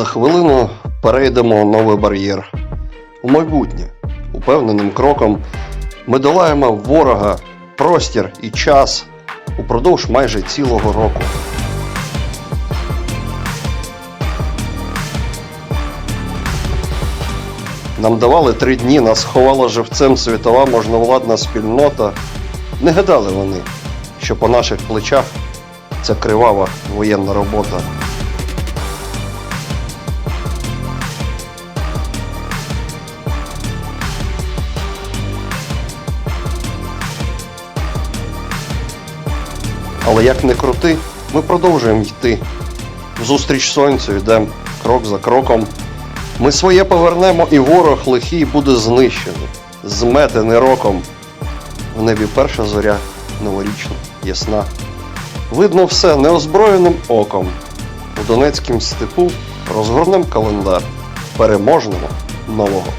За хвилину перейдемо новий бар'єр. У майбутнє, упевненим кроком, ми долаємо ворога, простір і час упродовж майже цілого року. Нам давали три дні, нас ховала живцем світова можновладна спільнота. Не гадали вони, що по наших плечах ця кривава воєнна робота. Але як не крути, ми продовжуємо йти. Зустріч сонцю йдемо крок за кроком. Ми своє повернемо, і ворог лихий буде знищений, зметений роком. В небі перша зоря новорічна, ясна. Видно все неозброєним оком. У Донецькім степу розгорнем календар переможного нового